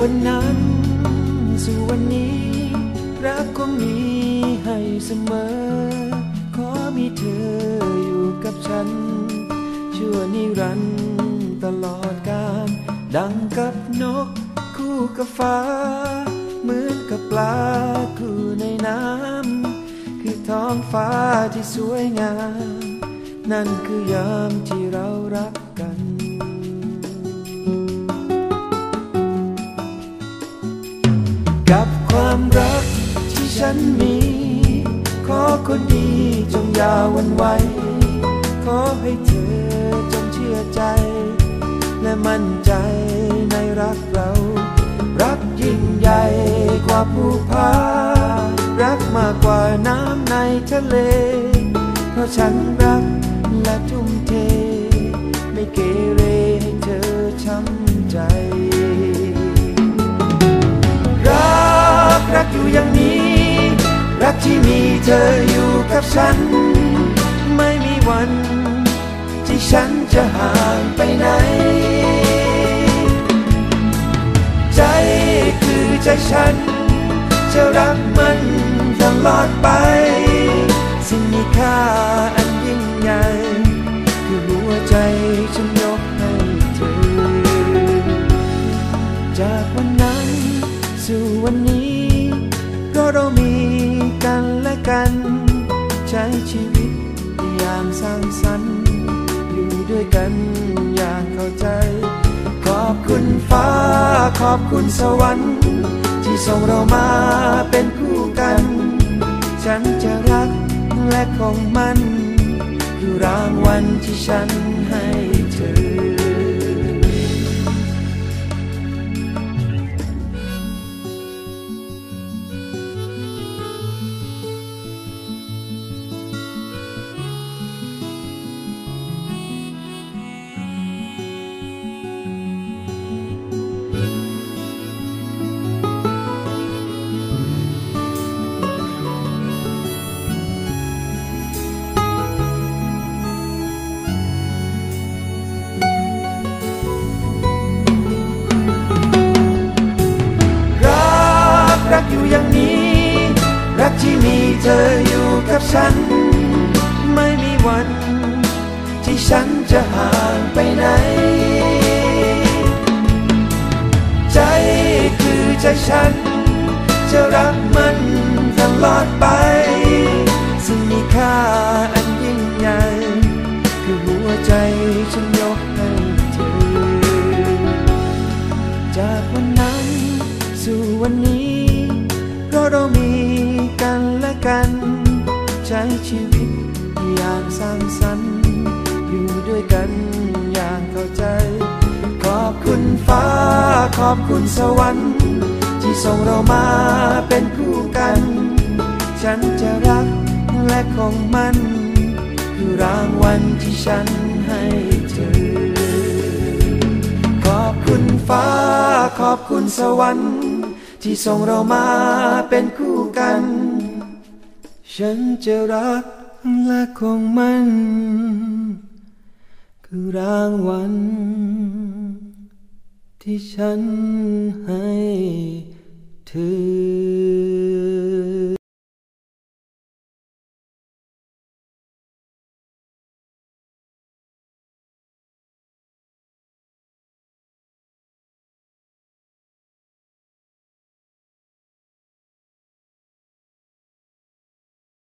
วันนั้นสู่วันนี้ รักคงมีให้เสมอ ขอมีเธออยู่กับฉัน ชั่วนิรันดร์ตลอดกาลดังกับนกคู่กับฟ้า เหมือนกับปลาคู่ในน้ำคือท้องฟ้าที่สวยงาม นั่นคือยามที่เรา ฉันมี ขอคนดีจงอย่าวันไหว ขอให้เธอจงเชื่อใจ และมั่นใจในรักเรา รักยิ่งใหญ่กว่าภูผารักมากกว่าน้ำในทะเล เพราะฉันรักและทุ่มเท ไม่เกเรให้เธอช้ำใจ เธออยู่กับฉัน ไม่มีวัน ที่ฉันจะห่างไปไหน ใจคือใจฉัน จะรักมันตลอดไป สิ่งมีค่าอันยิ่งใหญ่คือหัวใจฉันยกให้เธอ จากวันนั้นสู่วันนี้เพราะเรามี กัน ใช้ชีวิตอย่างสร้างสรรค์ อยู่ด้วยกันอย่างเข้าใจ ขอบคุณฟ้า ขอบคุณสวรรค์ ที่ส่งเรามาเป็นคู่กัน ฉันจะรักและคงมันคือรางวัลที่ฉันให้เธอ ธออยู่กับฉัน ไม่มีวันที่ฉันจะหา ใจฉัน จะรักมันตลอดไปสิ่งมีค่าอันยิ่งใหญ่คือหัวใจฉันยกให้เธอ จากวันนั้นสู่วันนี้เพราะเรามีกันและกัน ใช้ชีวิตอย่างสร้างสรรค์อยู่ด้วยกันอย่างเข้าใจ ขอบคุณฟ้าขอบคุณสวรรค์ ส่งเรามาเป็นคู่กัน ฉันจะรักและคงมัน คือรางวัลที่ฉันให้เธอ ขอบคุณฟ้า ขอบคุณสวรรค์ ที่ส่งเรามาเป็นคู่กัน ฉันจะรักและคงมัน คือรางวัลที่ฉันให้ to